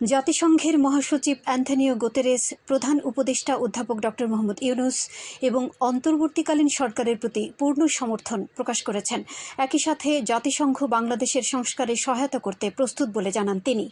জাতিসংঘের মহাসচিব অ্যান্থনিও গোতেরেস, প্রধান উপদেষ্টা অধ্যাপক ডক্টর মোহাম্মদ ইউনুস এবং অন্তর্বর্তীকালীন সরকারের প্রতি পূর্ণ সমর্থন প্রকাশ করেছেন। একই সাথে জাতিসংঘ বাংলাদেশের সংস্কারে সহায়তা করতে প্রস্তুত বলে জানান তিনি।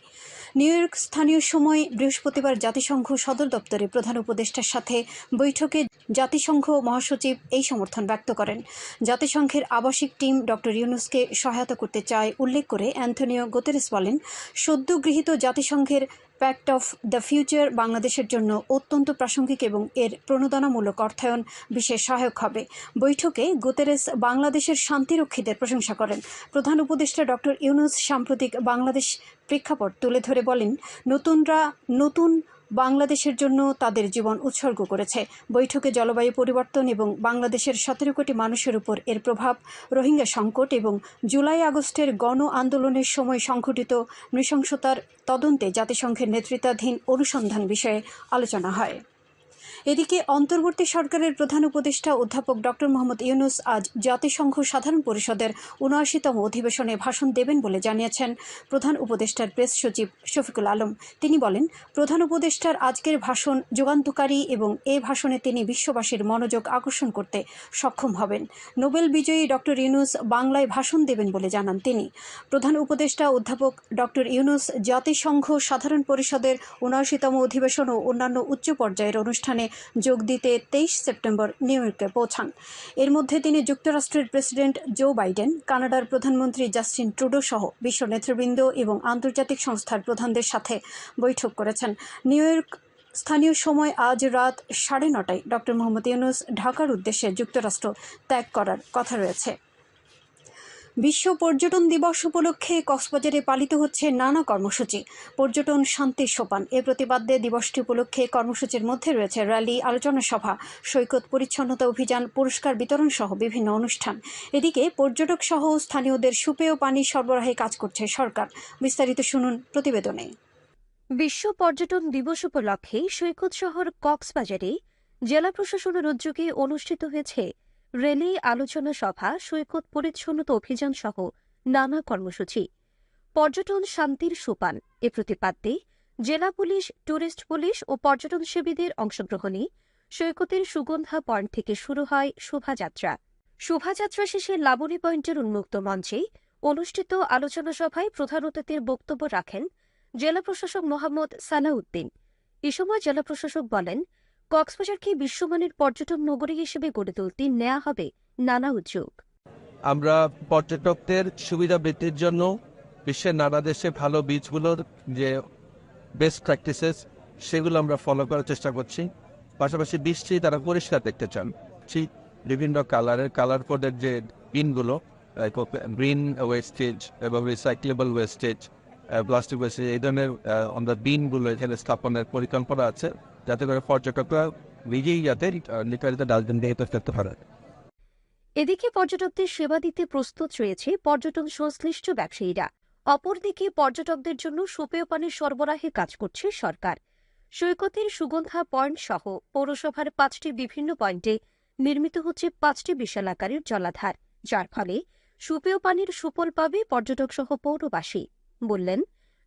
নিউ ইয়র্ক স্থানীয় সময় বৃহস্পতিবার জাতিসংঘ সদর দপ্তরে প্রধান উপদেষ্টার সাথে বৈঠকে জাতিসংঘ মহাসচিব এই সমর্থন ব্যক্ত করেন। জাতিসংঘের আবাসিক টিম ডক্টর ইউনুসকে সহায়তা করতে চায় উল্লেখ করে অ্যান্থনিও গোতেরেস বলেন, সদ্য গৃহীত জাতিসংঘের প্যাক্ট অফ দ্য ফিউচার বাংলাদেশের জন্য অত্যন্ত প্রাসঙ্গিক এবং এর প্রণোদনামূলক অর্থায়ন বিশেষ সহায়ক হবে। বৈঠকে গুতেরেস বাংলাদেশের শান্তিরক্ষীদের প্রশংসা করেন। প্রধান উপদেষ্টা ডক্টর ইউনুস সাম্প্রতিক বাংলাদেশ প্রেক্ষাপট তুলে ধরে বলেন, নতুনরা নতুন বাংলাদেশের জন্য তাদের জীবন উৎসর্গ করেছে। বৈঠকে জলবায়ু পরিবর্তন এবং বাংলাদেশের সতেরো কোটি মানুষের উপর এর প্রভাব, রোহিঙ্গা সংকট এবং জুলাই আগস্টের গণ আন্দোলনের সময় সংঘটিত নৃশংসতার তদন্তে জাতিসংঘের নেতৃত্বাধীন অনুসন্ধান বিষয়ে আলোচনা হয়। এদিকে অন্তর্বর্তী সরকারের প্রধান উপদেষ্টা অধ্যাপক ডক্টর মোহাম্মদ ইউনুস আজ জাতিসংঘ সাধারণ পরিষদের উনআশিতম অধিবেশনে ভাষণ দেবেন বলে জানিয়েছেন প্রধান উপদেষ্টার প্রেস সচিব শফিকুল আলম। তিনি বলেন, প্রধান উপদেষ্টার আজকের ভাষণ যুগান্তকারী এবং এ ভাষণে তিনি বিশ্ববাসীর মনোযোগ আকর্ষণ করতে সক্ষম হবেন। নোবেল বিজয়ী ডক্টর ইউনুস বাংলায় ভাষণ দেবেন বলে জানান তিনি। প্রধান উপদেষ্টা অধ্যাপক ডক্টর ইউনুস জাতিসংঘ সাধারণ পরিষদের উনআশিতম অধিবেশন ও অন্যান্য উচ্চ পর্যায়ের অনুষ্ঠানে যোগ দিতে তেইশ সেপ্টেম্বর নিউ ইয়র্কে পৌঁছান। এর মধ্যে তিনি যুক্তরাষ্ট্রের প্রেসিডেন্ট জো বাইডেন, কানাডার প্রধানমন্ত্রী জাস্টিন ট্রুডো সহ বিশ্ব নেতৃবৃন্দ এবং আন্তর্জাতিক সংস্থার প্রধানদের সাথে বৈঠক করেছেন। নিউ ইয়র্ক স্থানীয় সময় আজ রাত সাড়ে নটায় ডক্টর মোহাম্মদ ইউনুস ঢাকার উদ্দেশ্যে যুক্তরাষ্ট্র ত্যাগ করার কথা রয়েছে। বিশ্ব পর্যটন দিবস উপলক্ষে কক্সবাজারে পালিত হচ্ছে নানা কর্মসূচি। পর্যটন শান্তির সোপান। এ প্রতিবাদ্যে দিবসটি উপলক্ষে কর্মসূচির মধ্যে রয়েছে র্যালি, আলোচনা সভা, সৈকত পরিচ্ছন্নতা অভিযান, পুরস্কার বিতরণ সহ বিভিন্ন অনুষ্ঠান। এদিকে পর্যটক সহ স্থানীয়দের সুপেয় পানি সরবরাহে কাজ করছে সরকার। বিস্তারিত শুনুন প্রতিবেদনে। বিশ্ব পর্যটন দিবস উপলক্ষে সৈকত শহর কক্সবাজারে জেলা প্রশাসনের উদ্যোগে অনুষ্ঠিত হয়েছে রেলি আলোচনা সভা, সৈকত পরিচ্ছন্নতা অভিযান সহ নানা কর্মসূচি। পর্যটন শান্তির সোপান, এ প্রতিপাদ্যে জেলা পুলিশ ট্যুরিস্ট পুলিশ ও পর্যটন সেবীদের অংশগ্রহণে সৈকতের সুগন্ধা পয়েন্ট থেকে শুরু হয় শোভাযাত্রা। শোভাযাত্রা শেষে লাবণী পয়েন্টের উন্মুক্ত মঞ্চে অনুষ্ঠিত আলোচনা সভায় প্রধান অতিথির বক্তব্য রাখেন জেলা প্রশাসক মোহাম্মদ সানাউদ্দিন এ সময় জেলা প্রশাসক বলেন কক্সবাজারকে বিশ্বমানের পর্যটন নগরী হিসেবে গড়ে তুলতে নেওয়া হবে নানা উদ্যোগ? আমরা পর্যটকদের সুবিধা বৃদ্ধির জন্য বিশ্বের নানা দেশে ভালো বীজগুলোর যে বেস্ট প্র্যাকটিসেস সেগুলো আমরা ফলো করার চেষ্টা করছি। পাশাপাশি বৃষ্টি তারা পরিষ্কার দেখতে চান। ঠিক বিভিন্ন কালারের কালার কোডের যে বিনগুলো গ্রিন ওয়েস্টেজ এবং রিসাইক্লেবল ওয়েস্টেজ প্লাস্টিক ওয়েস্টেজ এই ধরনের আমরা বিনগুলো এখানে স্থাপনের পরিকল্পনা আছে। যাতে করে পর্যটকরা নিজেই যাতে নিকারিত ডাস্টবিন দিয়ে ফেলতে পারে এদিকে পর্যটকদের সেবা দিতে প্রস্তুত রয়েছে পর্যটন সংশ্লিষ্ট ব্যবসায়ীরা। অপরদিকে পর্যটকদের জন্য সুপেয় পানির সরবরাহে কাজ করছে সরকার। সৈকতের সুগন্ধা পয়েন্ট সহ পৌরসভার পাঁচটি বিভিন্ন পয়েন্টে নির্মিত হচ্ছে পাঁচটি বিশাল আকারের জলাধার, যার ফলে সুপেয় পানির সুফল পাবে পর্যটক সহ পৌরবাসী, বললেন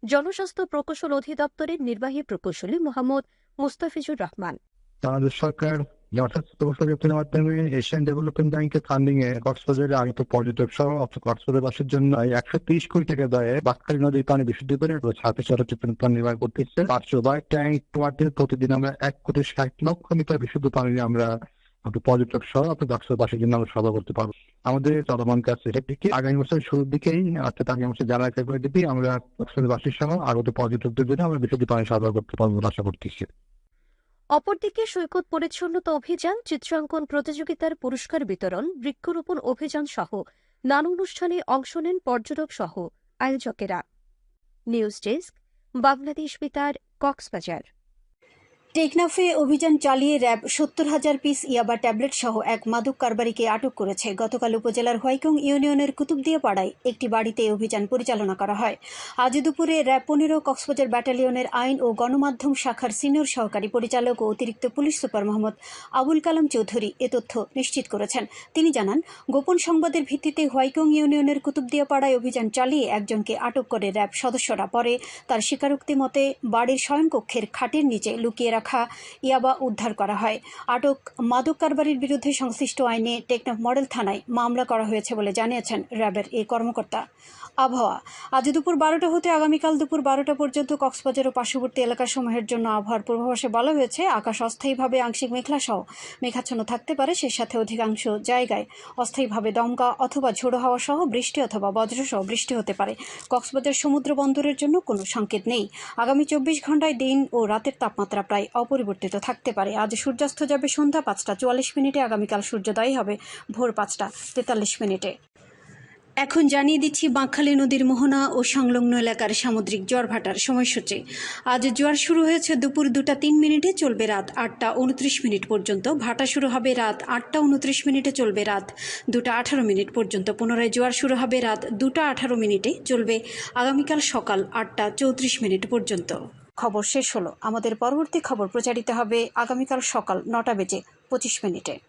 জনস্বাস্থ্য প্রকৌশল অধিদপ্তরের নির্বাহী প্রকৌশলী মোহাম্মদ মুস্তাফিজুর রহমান। বাংলাদেশ সরকার এশিয়ান ডেভেলপমেন্ট ব্যাংকের ফান্ডিং এ কক্সবাজারে আগত পর্যটক সহ কক্সবাজারবাসীর জন্য একশো তিরিশ কোটি টাকা ব্যয়ে বাক্কারি নদীর পানি বিশুদ্ধ করে ছাত্র সচেতন পানি নির্মাণ করতেছে। পাঁচশো বাইশ ট্যাঙ্ক প্রতিদিন আমরা এক কোটি ষাট লক্ষ মিটার বিশুদ্ধ পানি আমরা আপনি পর্যটক সহ আপনি কক্সবাজারবাসীর জন্য আমরা সভা করতে পারব আমাদের চলমান কাজ সেটার আগামী বছর শুরুর দিকেই, অর্থাৎ আগামী বছর জানা ফেব্রুয়ারি দিকেই আমরা কক্সবাজারবাসীর সহ আগত পর্যটকদের জন্য আমরা বিশুদ্ধ পানি সরবরাহ করতে পারব আশা করতেছি। অপরদিকে সৈকত পরিচ্ছন্নতা অভিযান, চিত্রাঙ্কন প্রতিযোগিতার পুরস্কার বিতরণ, বৃক্ষরোপণ অভিযান সহ নানা অনুষ্ঠানে অংশ নেন পর্যটক সহ আয়োজকেরা। নিউজ ডেস্ক, বাংলাদেশ বেতার, কক্সবাজার। টেকনাফে অভিযান চালিয়ে র্যাব সত্তর হাজার পিস ইয়াবা ট্যাবলেট সহ এক মাদক কারবারিকে আটক করেছে। গতকাল উপজেলার হোয়াইকং ইউনিয়নের কুতুবদিয়া পাড়ায় একটি বাড়িতে অভিযান পরিচালনা করা হয়। আজ দুপুরে র্যাব পনেরো, কক্সবাজার ব্যাটালিয়নের আইন ও গণমাধ্যম শাখার সিনিয়র সহকারী পরিচালক ও অতিরিক্ত পুলিশ সুপার মোহাম্মদ আবুল কালাম চৌধুরী এ তথ্য নিশ্চিত করেছেন। তিনি জানান, গোপন সংবাদের ভিত্তিতে হোয়াইকং ইউনিয়নের কুতুবদিয়া পাড়ায় অভিযান চালিয়ে একজনকে আটক করে র্যাব সদস্যরা। পরে তার স্বীকারোক্তি মতে বাড়ির শয়নকক্ষের খাটের নিচে লুকিয়ে রাখা ইয়াবা উদ্ধার করা হয়। আটক মাদক কারবারির বিরুদ্ধে সংশ্লিষ্ট আইনে টেকনাফ মডেল থানায় মামলা করা হয়েছে বলে জানিয়েছেন র্যাবের এই কর্মকর্তা। আবহাওয়া। আজ দুপুর বারোটা হতে আগামীকাল দুপুর বারোটা পর্যন্ত কক্সবাজার ও পার্শ্ববর্তী এলাকাসমূহের জন্য আবহাওয়ার পূর্বাভাসে বলা হয়েছে, আকাশ অস্থায়ীভাবে আংশিক মেঘলা সহ মেঘাচ্ছন্ন থাকতে পারে সে সাথে অধিকাংশ জায়গায় অস্থায়ীভাবে দমকা অথবা ঝোড়ো হাওয়া সহ বৃষ্টি অথবা বজ্রসহ বৃষ্টি হতে পারে। কক্সবাজার সমুদ্র বন্দরের জন্য কোনো সংকেত নেই। আগামী চব্বিশ ঘন্টায় দিন ও রাতের তাপমাত্রা প্রায় অপরিবর্তিত থাকতে পারে। আজ সূর্যাস্ত যাবে সন্ধ্যা পাঁচটা। চুয়াল্লিশ মিনিটে আগামীকাল সূর্যোদয় হবে ভোর পাঁচটা। তেতাল্লিশ মিনিটে। এখন জানিয়ে দিচ্ছি বাঁকখালী নদীর মোহনা ও সংলগ্ন এলাকার সামুদ্রিক জোয়ারভাটার সময়সূচি। আজ জোয়ার শুরু হয়েছে দুপুর দুটা তিন মিনিটে, চলবে রাত আটটা উনত্রিশ মিনিট পর্যন্ত। ভাটা শুরু হবে রাত আটটা উনত্রিশ মিনিটে, চলবে রাত দুটা আঠারো মিনিট পর্যন্ত। পুনরায় জোয়ার শুরু হবে রাত দুটা আঠারো মিনিটে, চলবে আগামীকাল সকাল আটটা চৌত্রিশ মিনিট পর্যন্ত। খবর শেষ হলো। আমাদের পরবর্তী খবর প্রচারিত হবে আগামীকাল সকাল নটা বেজে পঁচিশ মিনিটে।